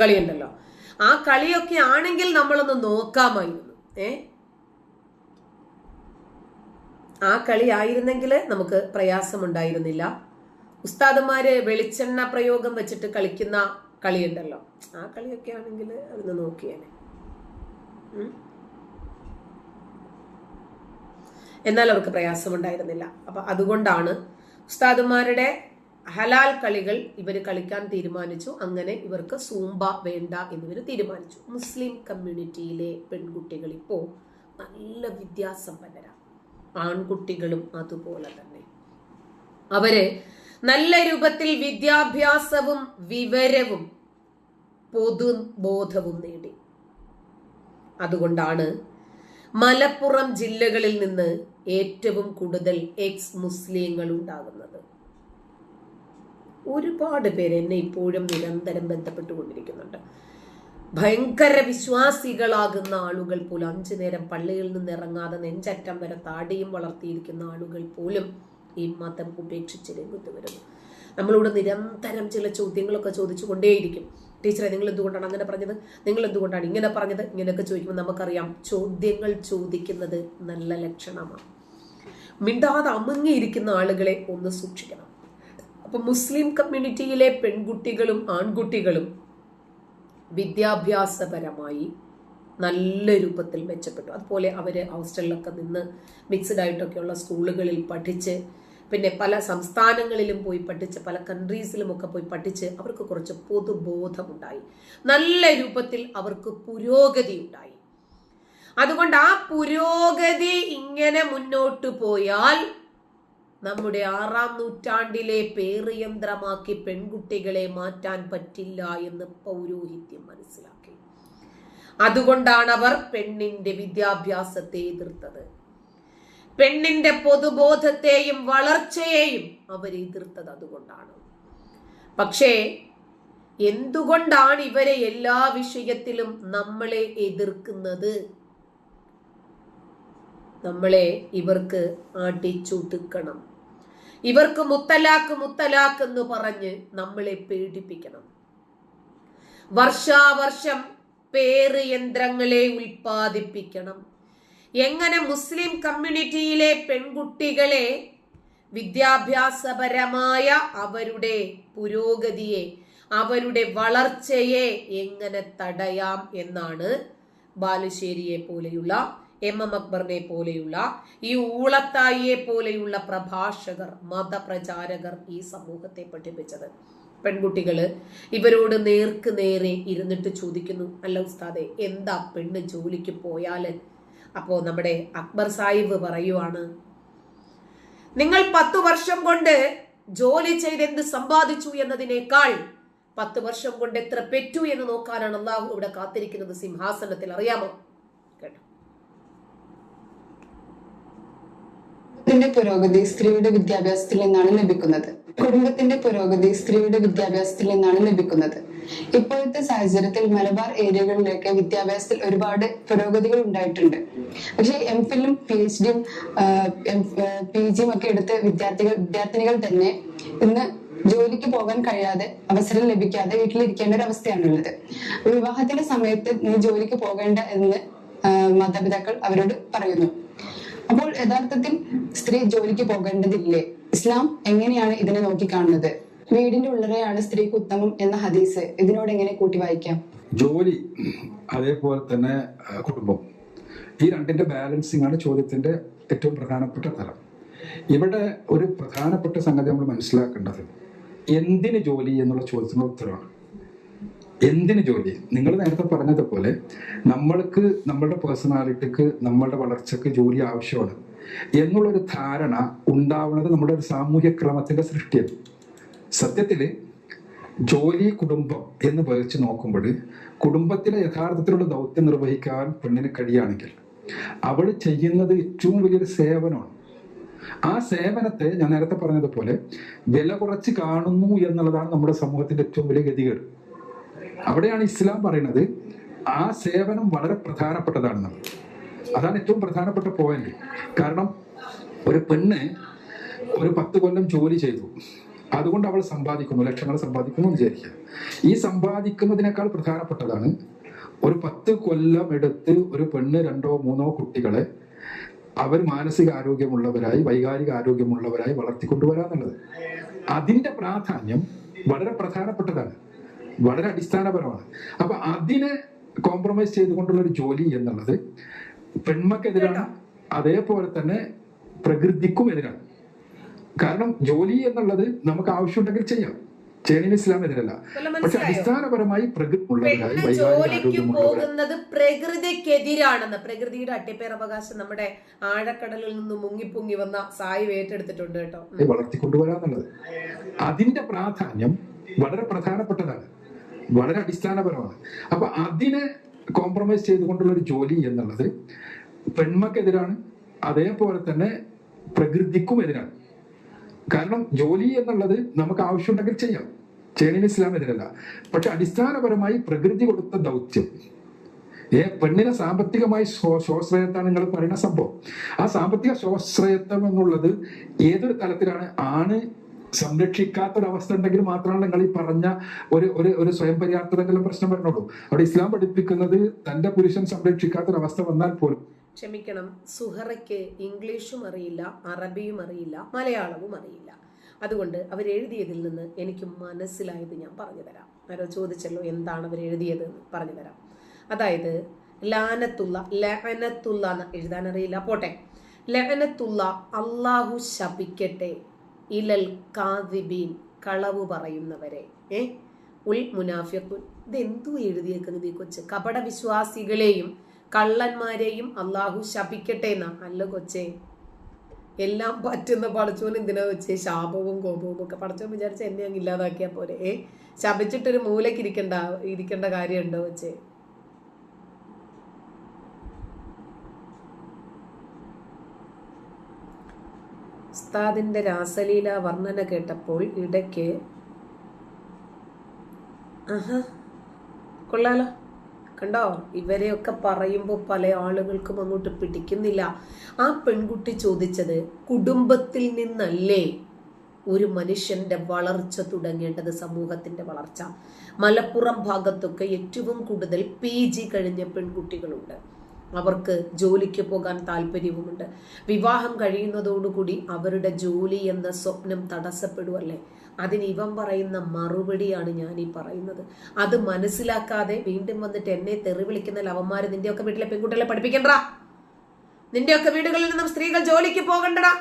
കളിയുണ്ടല്ലോ. ആ കളിയൊക്കെ ആണെങ്കിൽ നമ്മളൊന്ന് നോക്കാമായിരുന്നു. ഏ? ആ കളി ആയിരുന്നെങ്കിൽ നമുക്ക് പ്രയാസമുണ്ടായിരുന്നില്ല. ഉസ്താദന്മാര് വെളിച്ചെണ്ണ പ്രയോഗം വെച്ചിട്ട് കളിക്കുന്ന കളിയുണ്ടല്ലോ. ആ കളിയൊക്കെ ആണെങ്കിൽ അതൊന്ന് നോക്കിയേനെ. എന്നാൽ അവർക്ക് പ്രയാസമുണ്ടായിരുന്നില്ല. അപ്പൊ അതുകൊണ്ടാണ് ഉസ്താദുമാരുടെ ഹലാൽ കളികൾ ഇവർ കളിക്കാൻ തീരുമാനിച്ചു. അങ്ങനെ ഇവർക്ക് സൂംബ വേണ്ട എന്നിവർ തീരുമാനിച്ചു. മുസ്ലിം കമ്മ്യൂണിറ്റിയിലെ പെൺകുട്ടികൾ ഇപ്പോൾ നല്ല വിദ്യാസമ്പന്നരാണ് ആൺകുട്ടികളും അതുപോലെ തന്നെ. അവർ നല്ല രൂപത്തിൽ വിദ്യാഭ്യാസവും വിവരവും പൊതു ബോധവും നേടി. അതുകൊണ്ടാണ് മലപ്പുറം ജില്ലകളിൽ നിന്ന് ഏറ്റവും കൂടുതൽ എക്സ് മുസ്ലിങ്ങൾ ഉണ്ടാകുന്നത്. ഒരുപാട് പേര് എന്നെ ഇപ്പോഴും നിരന്തരം ബന്ധപ്പെട്ടുകൊണ്ടിരിക്കുന്നുണ്ട്. ഭയങ്കര വിശ്വാസികളാകുന്ന ആളുകൾ പോലും അഞ്ചു നേരം പള്ളിയിൽ നിന്ന് ഇറങ്ങാതെ നെഞ്ചറ്റം വരെ താടിയും വളർത്തിയിരിക്കുന്ന ആളുകൾ പോലും ഈ മതം ഉപേക്ഷിച്ച് രംഗത്ത് വരുന്നു. നമ്മളോട് നിരന്തരം ചില ചോദ്യങ്ങളൊക്കെ ചോദിച്ചു കൊണ്ടേയിരിക്കും ടീച്ചറെ നിങ്ങൾ എന്തുകൊണ്ടാണ് അങ്ങനെ പറഞ്ഞത്? നിങ്ങൾ എന്തുകൊണ്ടാണ് ഇങ്ങനെ പറഞ്ഞത്? ഇങ്ങനെയൊക്കെ ചോദിക്കുമ്പോൾ നമുക്കറിയാം ചോദ്യങ്ങൾ ചോദിക്കുന്നത് നല്ല ലക്ഷണമാണ്. മിണ്ടാതെ അമുങ്ങിയിരിക്കുന്ന ആളുകളെ ഒന്ന് സൂക്ഷിക്കണം. അപ്പൊ മുസ്ലിം കമ്മ്യൂണിറ്റിയിലെ പെൺകുട്ടികളും ആൺകുട്ടികളും വിദ്യാഭ്യാസപരമായി നല്ല രൂപത്തിൽ മെച്ചപ്പെട്ടു. അതുപോലെ അവർ ഹോസ്റ്റലിലൊക്കെ നിന്ന് മിക്സ്ഡ് ആയിട്ടൊക്കെയുള്ള സ്കൂളുകളിൽ പഠിച്ച് പിന്നെ പല സംസ്ഥാനങ്ങളിലും പോയി പഠിച്ച് പല കൺട്രീസിലുമൊക്കെ പോയി പഠിച്ച് അവർക്ക് കുറച്ച് പൊതുബോധമുണ്ടായി. നല്ല രൂപത്തിൽ അവർക്ക് പുരോഗതി ഉണ്ടായി അതുകൊണ്ട് ആ പുരോഗതി ഇങ്ങനെ മുന്നോട്ട് പോയാൽ നമ്മുടെ ആറാം നൂറ്റാണ്ടിലെ പേറിയന്ത്രമാക്കി പെൺകുട്ടികളെ മാറ്റാൻ പറ്റില്ല എന്ന് പൗരോഹിത്യം മനസ്സിലാക്കി. അതുകൊണ്ടാണ് അവർ പെണ്ണിന്റെ വിദ്യാഭ്യാസത്തെ എതിർത്തത്. പെണ്ണിന്റെ പൊതുബോധത്തെയും വളർച്ചയെയും അവർ എതിർത്തത് അതുകൊണ്ടാണ്. പക്ഷേ എന്തുകൊണ്ടാണ് ഇവരെ എല്ലാ വിഷയത്തിലും നമ്മളെ എതിർക്കുന്നത്? നമ്മളെ ഇവർക്ക് ആട്ടിച്ചൊതുക്കണം ഇവർക്ക് മുത്തലാക്ക് മുത്തലാക്ക് എന്ന് പറഞ്ഞ് നമ്മളെ പേടിപ്പിക്കണം. വർഷാവർഷം പേര് യന്ത്രങ്ങളെ ഉൽപ്പാദിപ്പിക്കണം. എങ്ങനെ മുസ്ലിം കമ്മ്യൂണിറ്റിയിലെ പെൺകുട്ടികളെ വിദ്യാഭ്യാസപരമായ അവരുടെ പുരോഗതിയെ അവരുടെ വളർച്ചയെ എങ്ങനെ തടയാം എന്നാണ് ബാലുശ്ശേരിയെ പോലെയുള്ള എം എം അക്ബറിനെ പോലെയുള്ള ഈ ഊളത്തായിയെ പോലെയുള്ള പ്രഭാഷകർ മതപ്രചാരകർ ഈ സമൂഹത്തെ പഠിപ്പിച്ചത്. പെൺകുട്ടികൾ ഇവരോട് നേർക്ക് നേരെ ഇരുന്നിട്ട് ചോദിക്കുന്നു അല്ല ഉസ്താദെ എന്താ പെണ്ണ് ജോലിക്ക് പോയാൽ അപ്പോ നമ്മുടെ അക്ബർ സാഹിബ് പറയുവാണ് നിങ്ങൾ പത്തു വർഷം കൊണ്ട് ജോലി ചെയ്ത് എന്ത് സമ്പാദിച്ചു എന്നതിനേക്കാൾ പത്ത് വർഷം കൊണ്ട് എത്ര പെറ്റു എന്ന് നോക്കാനാണ് അള്ളാഹു ഇവിടെ കാത്തിരിക്കുന്നത് സിംഹാസനത്തിൽ. അറിയാമോ കേട്ടോ കുടുംബത്തിന്റെ പുരോഗതി സ്ത്രീയുടെ വിദ്യാഭ്യാസത്തിൽ നിന്നാണ് ലഭിക്കുന്നത്. കുടുംബത്തിന്റെ പുരോഗതി സ്ത്രീയുടെ വിദ്യാഭ്യാസത്തിൽ നിന്നാണ് ലഭിക്കുന്നത്. ഇപ്പോഴത്തെ സാഹചര്യത്തിൽ മലബാർ ഏരിയകളിലൊക്കെ വിദ്യാഭ്യാസത്തിൽ ഒരുപാട് പുരോഗതികൾ ഉണ്ടായിട്ടുണ്ട്. പക്ഷേ എം ഫിലും പി എച്ച് ഡിയും പി ജിയും ഒക്കെ എടുത്ത് വിദ്യാർത്ഥികൾ വിദ്യാർത്ഥിനികൾ തന്നെ ഇന്ന് ജോലിക്ക് പോകാൻ കഴിയാതെ അവസരം ലഭിക്കാതെ വീട്ടിലിരിക്കേണ്ട ഒരു അവസ്ഥയാണുള്ളത്. വിവാഹത്തിന്റെ സമയത്ത് നീ ജോലിക്ക് പോകേണ്ട എന്ന് മാതാപിതാക്കൾ അവരോട് പറയുന്നു. അപ്പോൾ യഥാർത്ഥത്തിൽ സ്ത്രീ ജോലിക്ക് പോകേണ്ടതില്ലേ? ഇസ്ലാം എങ്ങനെയാണ് ഇതിനെ നോക്കിക്കാണുന്നത്? വീടിന്റെ ഉള്ളറയാണ് സ്ത്രീക്ക് ഉത്തമം എന്ന ഹദീസ്. ഇതിനോട് എങ്ങനെ കൂട്ടി വായിക്കാം? ജോലി അതേപോലെ തന്നെ കുടുംബം. ഈ രണ്ടിന്റെ ബാലൻസിങ് ആണ് ചോദ്യത്തിന്റെ ഏറ്റവും പ്രധാനപ്പെട്ട തലം. ഇവിടെ ഒരു പ്രധാനപ്പെട്ട സംഗതി നമ്മൾ മനസ്സിലാക്കേണ്ടത്. എന്തിന് ജോലി എന്നുള്ള ചോദ്യത്തിനുള്ള ഉത്തരവാണ് എന്തിന് ജോലി? നിങ്ങൾ നേരത്തെ പറഞ്ഞതുപോലെ നമ്മൾക്ക് നമ്മളുടെ പേഴ്സണാലിറ്റിക്ക് നമ്മളുടെ വളർച്ചക്ക് ജോലി ആവശ്യമാണ്. എന്നുള്ളൊരു ധാരണ ഉണ്ടാവുന്നത് നമ്മുടെ ഒരു സാമൂഹ്യ ക്രമത്തിന്റെ സൃഷ്ടിയാണ്. സത്യത്തിൽ ജോലി കുടുംബം എന്ന് വെച്ച് നോക്കുമ്പോൾ കുടുംബത്തിലെ യഥാർത്ഥത്തിലുള്ള ദൗത്യം നിർവഹിക്കാൻ പെണ്ണിന് കഴിയുകയാണെങ്കിൽ അവൾ ചെയ്യുന്നത് ഏറ്റവും വലിയൊരു സേവനമാണ്. ആ സേവനത്തെ ഞാൻ നേരത്തെ പറഞ്ഞതുപോലെ വില കുറച്ച് കാണുന്നു എന്നുള്ളതാണ് നമ്മുടെ സമൂഹത്തിന്റെ ഏറ്റവും വലിയ ഗതികേട്. അവിടെയാണ് ഇസ്ലാം പറയുന്നത് ആ സേവനം വളരെ പ്രധാനപ്പെട്ടതാണ് അതാണ് ഏറ്റവും പ്രധാനപ്പെട്ട പോയിന്റ് കാരണം ഒരു പെണ്ണ് ഒരു പത്ത് കൊല്ലം ജോലി ചെയ്തു. അതുകൊണ്ട് അവൾ സമ്പാദിക്കുന്നു ലക്ഷങ്ങൾ സമ്പാദിക്കുന്നു വിചാരിക്കുക. ഈ സമ്പാദിക്കുന്നതിനേക്കാൾ പ്രധാനപ്പെട്ടതാണ് ഒരു പത്ത് കൊല്ലം എടുത്ത് ഒരു പെണ്ണ് രണ്ടോ മൂന്നോ കുട്ടികളെ അവർ മാനസിക ആരോഗ്യമുള്ളവരായി വൈകാരിക ആരോഗ്യമുള്ളവരായി വളർത്തിക്കൊണ്ടുവരാന്നുള്ളത്. അതിന്റെ പ്രാധാന്യം വളരെ പ്രധാനപ്പെട്ടതാണ്. വളരെ അടിസ്ഥാനപരമാണ്. അപ്പൊ അതിനെ കോംപ്രമൈസ് ചെയ്തുകൊണ്ടുള്ള ഒരു ജോലി എന്നുള്ളത് പെൺമക്കെതിരാണ്. അതേപോലെ തന്നെ പ്രകൃതിക്കും എതിരാണ്. കാരണം ജോലി എന്നുള്ളത് നമുക്ക് ആവശ്യമുണ്ടെങ്കിൽ ചെയ്യാം. ചേണിന് ഇസ്ലാം എതിരല്ല പക്ഷെ അടിസ്ഥാനപരമായി ജോലിക്ക് പോകുന്നത് പ്രകൃതിക്കെതിരാണെന്ന്. പ്രകൃതിയുടെ അട്ടിപ്പേർ അവകാശം നമ്മുടെ ആഴക്കടലിൽ നിന്ന് മുങ്ങിപ്പൊങ്ങി വന്ന സായി ഏറ്റെടുത്തിട്ടുണ്ട് കേട്ടോ. വളർത്തിക്കൊണ്ടുവരാന്നുള്ളത്. അതിന്റെ പ്രാധാന്യം വളരെ പ്രധാനപ്പെട്ടതാണ്. വളരെ അടിസ്ഥാനപരമാണ്. അപ്പൊ അതിനെ കോംപ്രമൈസ് ചെയ്തുകൊണ്ടുള്ള ഒരു ജോലി എന്നുള്ളത് പെൺമക്കെതിരാണ് അതേപോലെ തന്നെ പ്രകൃതിക്കും എതിരാണ്. കാരണം ജോലി എന്നുള്ളത് നമുക്ക് ആവശ്യമുണ്ടെങ്കിൽ ചെയ്യാം. ചേണിന് ഇസ്ലാം എതിരല്ല പക്ഷെ അടിസ്ഥാനപരമായി പ്രകൃതി കൊടുത്ത ദൗത്യം. ഏ പെണ്ണിനെ സാമ്പത്തികമായി സ്വാശ്രയത്താണ് നിങ്ങൾ പറയുന്ന സംഭവം. ആ സാമ്പത്തിക സ്വാശ്രയത്വം എന്നുള്ളത് ഏതൊരു തലത്തിലാണ്? ആണ് സംരക്ഷിക്കാത്തൊരവസ്ഥ ഉണ്ടെങ്കിൽ മാത്രമാണ് നിങ്ങൾ ഈ പറഞ്ഞ ഒരു ഒരു ഒരു സ്വയം പര്യാപ്തതെങ്കിലും പ്രശ്നം വരണുള്ളൂ അവിടെ ഇസ്ലാം പഠിപ്പിക്കുന്നത് തന്റെ പുരുഷൻ സംരക്ഷിക്കാത്തൊരവസ്ഥ വന്നാൽ പോലും. ക്ഷമിക്കണം സുഹറയ്ക്ക് ഇംഗ്ലീഷും അറിയില്ല അറബിയും അറിയില്ല മലയാളവും അറിയില്ല. അതുകൊണ്ട് അവരെഴുതിയതിൽ നിന്ന് എനിക്ക് മനസ്സിലായത് ഞാൻ പറഞ്ഞു തരാം. ആരോ ചോദിച്ചല്ലോ എന്താണ് അവർ എഴുതിയത് പറഞ്ഞു തരാം. അതായത് ലാനത്തുള്ള ലഹനത്തുള്ള എന്ന് എഴുതാൻ അറിയില്ല. പോട്ടെ. ലഹനത്തുള്ള അള്ളാഹു ശപിക്കട്ടെ. ഇലൽ കാദിബീൻ കളവ് പറയുന്നവരെ. ഏ? ഉൽ മുനാഫിഖുൻ. ഇതെന്തു എഴുതിയേക്കുന്നത് ഈ കൊച്ച്? കപട വിശ്വാസികളെയും കള്ളന്മാരെയും അള്ളാഹു ശപിക്കട്ടെ എന്നാ? അല്ല കൊച്ചേ. എല്ലാം പറ്റുന്ന പടച്ചോൻ എന്തിനാ വെച്ചേ ശാപവും കോപവും ഒക്കെ പടച്ചോൻ വിചാരിച്ച എന്നെ അങ്ങ് ഇല്ലാതാക്കിയാ പോരെ. ഏ? ശപിച്ചിട്ടൊരു മൂലക്ക് ഇരിക്കണ്ട ഇരിക്കേണ്ട കാര്യമുണ്ടോ വെച്ചേ ഉസ്താദിന്റെ രാസലീല വർണന കേട്ടപ്പോൾ ഇടയ്ക്ക് ആഹാ കൊള്ളാലോ. കണ്ടോ? ഇവരെയൊക്കെ പറയുമ്പോൾ പല ആളുകൾക്കും അങ്ങോട്ട് പിടിക്കുന്നില്ല. ആ പെൺകുട്ടി ചോദിച്ചത് കുടുംബത്തിൽ നിന്നല്ലേ ഒരു മനുഷ്യന്റെ വളർച്ച തുടങ്ങേണ്ടത് സമൂഹത്തിന്റെ വളർച്ച? മലപ്പുറം ഭാഗത്തൊക്കെ ഏറ്റവും കൂടുതൽ പി ജി കഴിഞ്ഞ പെൺകുട്ടികളുണ്ട്. അവർക്ക് ജോലിക്ക് പോകാൻ താല്പര്യവുമുണ്ട്. വിവാഹം കഴിയുന്നതോടുകൂടി അവരുടെ ജോലി എന്ന സ്വപ്നം തടസ്സപ്പെടുവല്ലേ? അതിന് ഇവൻ പറയുന്ന മറുപടിയാണ് ഞാൻ ഈ പറയുന്നത്. അത് മനസ്സിലാക്കാതെ വീണ്ടും വന്നിട്ട് എന്നെ തെറി വിളിക്കുന്ന ലവന്മാര് നിന്റെയൊക്കെ വീട്ടിലെ പെൺകുട്ടികളെ പഠിപ്പിക്കണ്ടാ നിന്റെയൊക്കെ വീടുകളിൽ നിന്നും സ്ത്രീകൾ ജോലിക്ക് പോകണ്ടടാ?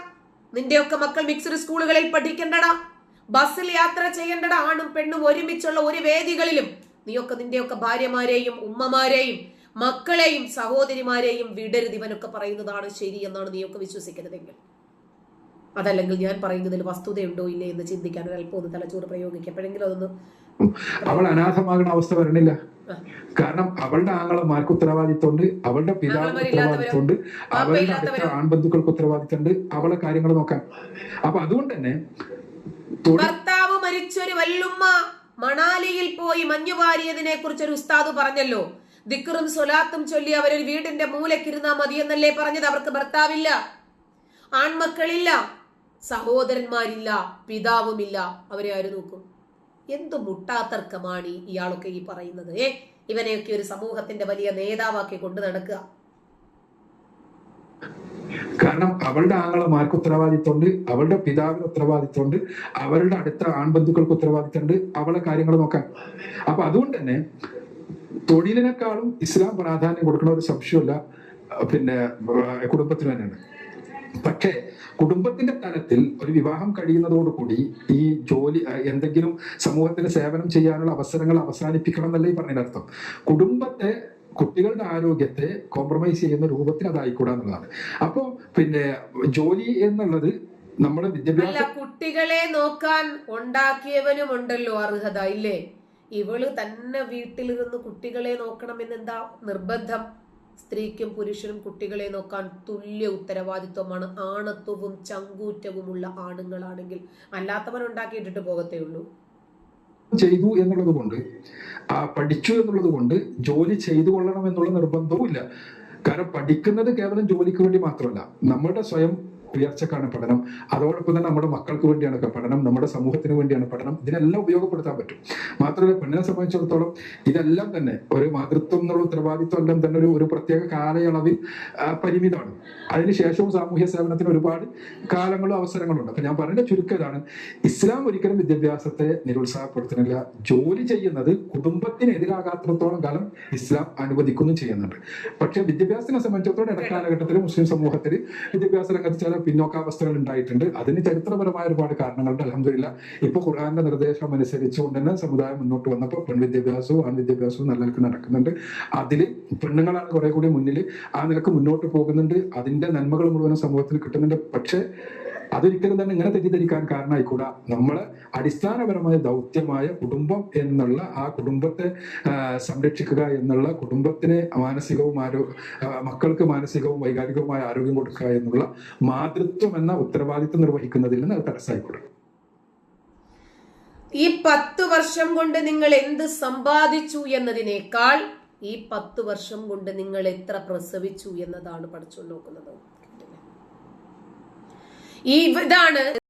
നിന്റെയൊക്കെ മക്കൾ മിക്സഡ് സ്കൂളുകളിൽ പഠിക്കണ്ടടാ? ബസ്സിൽ യാത്ര ചെയ്യേണ്ടടാ? ആണും പെണ്ണും ഒരുമിച്ചുള്ള ഒരു വേദികളിലും നീയൊക്കെ നിന്റെയൊക്കെ ഭാര്യമാരെയും ഉമ്മമാരെയും മക്കളെയും സഹോദരിമാരെയും വിടരുത്. ഇവനൊക്കെ പറയുന്നതാണ് ശരി എന്നാണ് നീയൊക്കെ വിശ്വസിക്കുന്നതെങ്കിൽ. അതല്ലെങ്കിൽ ഞാൻ പറയുന്നതിൽ വസ്തുതയുണ്ടോ ഇല്ലേ എന്ന് ചിന്തിക്കാൻ അല്പം ഒന്ന് തലച്ചോറ് പ്രയോഗിക്കപ്പോഴെങ്കിലും അതൊന്ന് അവൾ അനാഥമാകുന്ന അവസ്ഥ വരണില്ല. കാരണം അവളുടെ ആങ്ങളമാർക്ക് ഉത്തരവാദിത്തമുണ്ട് അവളുടെ പിതാവ്? ഉത്തരവാദിത്തമുണ്ട് അവളുടെ അടുത്ത? ആൺബന്ധുക്കൾക്ക് ഉത്തരവാദിത്തമുണ്ട് അവളെ കാര്യങ്ങൾ നോക്കാൻ അപ്പൊ അതുകൊണ്ട് തന്നെ ഭർത്താവ് മരിച്ചൊരു വല്ലുമ്മ മണാലിയിൽ പോയി മഞ്ഞു വാരിയതിനെ കുറിച്ച് ഒരു ഉസ്താദ് പറഞ്ഞല്ലോ. ദിക്കറും സൊലാത്തും ചൊല്ലി അവരൊരു വീടിന്റെ മൂലക്കിരുന്നാ മതിയെന്നല്ലേ പറഞ്ഞത്? അവർക്ക് ഭർത്താവില്ല ആൺമക്കളില്ല സഹോദരന്മാരില്ല പിതാവുമില്ല. അവരെ ആര് നോക്കും? എന്തു മുട്ടാത്തർക്കമാണ് ഇയാളൊക്കെ ഈ പറയുന്നത് ഏ? ഇവനെയൊക്കെ ഒരു സമൂഹത്തിന്റെ വലിയ നേതാവാക്കി കൊണ്ട് നടക്കുക. കാരണം അവളുടെ ആങ്ങളമാർക്ക് ഉത്തരവാദിത്തമുണ്ട് അവളുടെ പിതാവിന് ഉത്തരവാദിത്തമുണ്ട് അവരുടെ അടുത്ത ആൺബന്ധുക്കൾക്ക് ഉത്തരവാദിത്തമുണ്ട് അവളെ കാര്യങ്ങൾ നോക്കാൻ. അപ്പൊ അതുകൊണ്ട് തന്നെ തൊഴിലിനേക്കാളും ഇസ്ലാം പ്രാധാന്യം കൊടുക്കുന്ന ഒരു സംശയമില്ല പിന്നെ കുടുംബത്തിന് തന്നെയാണ്. പക്ഷേ കുടുംബത്തിന്റെ തലത്തിൽ ഒരു വിവാഹം കഴിയുന്നതോടുകൂടി ഈ ജോലി എന്തെങ്കിലും സമൂഹത്തിന് സേവനം ചെയ്യാനുള്ള അവസരങ്ങൾ അവസാനിപ്പിക്കണം എന്നല്ല ഈ പറഞ്ഞതിനർത്ഥം കുടുംബത്തെ കുട്ടികളുടെ ആരോഗ്യത്തെ കോംപ്രമൈസ് ചെയ്യുന്ന രൂപത്തിൽ അതായിക്കൂടാ എന്നുള്ളതാണ്. അപ്പോ പിന്നെ ജോലി എന്നുള്ളത് നമ്മുടെ വിദ്യാഭ്യാസ കുട്ടികളെ നോക്കാൻ ഉണ്ടാക്കിയവനും ഉണ്ടല്ലോ അർഹത ഇല്ലേ? ഇവൾ തന്നെ വീട്ടിൽ നിന്ന് കുട്ടികളെ നോക്കണമെന്നെന്താ നിർബന്ധം? സ്ത്രീക്കും പുരുഷനും കുട്ടികളെ നോക്കാൻ തുല്യ ഉത്തരവാദിത്വമാണ്. ആണത്വവും ചങ്കൂറ്റവുമുള്ള ആണുങ്ങളാണെങ്കിൽ അല്ലാത്തവൻ ഉണ്ടാക്കിയിട്ടിട്ട് പോകത്തേ ഉള്ളൂ ചെയ്തു എന്നുള്ളത് കൊണ്ട് ആ പഠിച്ചു എന്നുള്ളത് കൊണ്ട് ജോലി ചെയ്തു കൊള്ളണം എന്നുള്ള നിർബന്ധവും ഇല്ല കാരണം പഠിക്കുന്നത് കേവലം ജോലിക്ക് വേണ്ടി മാത്രമല്ല നമ്മുടെ സ്വയം ഉയർച്ചക്കാണ് പഠനം. അതോടൊപ്പം തന്നെ നമ്മുടെ മക്കൾക്ക് വേണ്ടിയാണ് പഠനം നമ്മുടെ സമൂഹത്തിന് വേണ്ടിയാണ് പഠനം. ഇതിനെല്ലാം ഉപയോഗപ്പെടുത്താൻ പറ്റും. മാത്രമല്ല പെണ്ണിനെ സംബന്ധിച്ചിടത്തോളം ഇതെല്ലാം തന്നെ ഒരു മാതൃത്വം എന്നുള്ള ഉത്തരവാദിത്വം എല്ലാം തന്നെ ഒരു ഒരു പ്രത്യേക കാലയളവിൽ പരിമിതമാണ്. അതിനുശേഷവും സാമൂഹ്യ സേവനത്തിന് ഒരുപാട് കാലങ്ങളും അവസരങ്ങളും ഉണ്ട് അപ്പൊ ഞാൻ പറഞ്ഞ ചുരുക്കതാണ് ഇസ്ലാം ഒരിക്കലും വിദ്യാഭ്യാസത്തെ നിരുത്സാഹപ്പെടുത്തുന്നില്ല. ജോലി ചെയ്യുന്നത് കുടുംബത്തിനെതിരാകാത്രത്തോളം കാലം ഇസ്ലാം അനുവദിക്കുന്നു ചെയ്യുന്നുണ്ട്. പക്ഷെ വിദ്യാഭ്യാസത്തിനെ സംബന്ധിച്ചിടത്തോളം ഇടക്കാലഘട്ടത്തിൽ മുസ്ലിം സമൂഹത്തിൽ വിദ്യാഭ്യാസ രംഗത്ത് ചില പിന്നോക്കാവസ്ഥകൾ ഉണ്ടായിട്ടുണ്ട് അതിന് ചരിത്രപരമായ ഒരുപാട് കാരണങ്ങളുണ്ട്. അലഹമില്ല ഇപ്പൊ ഖുർആാന്റെ നിർദ്ദേശം അനുസരിച്ചുകൊണ്ട് തന്നെ സമുദായം മുന്നോട്ട് വന്നപ്പോൾ പെൺവിദ്യാഭ്യാസവും ആൺ വിദ്യാഭ്യാസവും നല്ല നിലയ്ക്ക് നടക്കുന്നുണ്ട്. അതിൽ പെണ്ണുങ്ങളാണ് കുറെ കൂടി മുന്നിൽ ആ നിലയ്ക്ക് മുന്നോട്ട് പോകുന്നുണ്ട്. അതിന്റെ നന്മകൾ മുഴുവൻ സമൂഹത്തിന് കിട്ടുന്നുണ്ട്. പക്ഷേ അതൊരിക്കലും തന്നെ ഇങ്ങനെ തെറ്റിദ്ധരിക്കാൻ കാരണമായിക്കൂടാ. നമ്മൾ അടിസ്ഥാനപരമായ ദൗത്യമായ കുടുംബം എന്നുള്ള ആ കുടുംബത്തെ സംരക്ഷിക്കുക എന്നുള്ള കുടുംബത്തിന് മാനസികവും ആരോ മക്കൾക്ക് മാനസികവും വൈകാരികവുമായ ആരോഗ്യം കൊടുക്കുക എന്നുള്ള മാതൃത്വം എന്ന ഉത്തരവാദിത്വം നിർവഹിക്കുന്നതിൽ നിന്ന് അത് തടസ്സമായിക്കൂടാ. ഈ പത്ത് വർഷം കൊണ്ട് നിങ്ങൾ എന്ത് സമ്പാദിച്ചു എന്നതിനേക്കാൾ ഈ പത്ത് വർഷം കൊണ്ട് നിങ്ങൾ എത്ര പ്രസവിച്ചു എന്നതാണ് പഠിച്ചു നോക്കുന്നത്. ഈ ഇതാണ്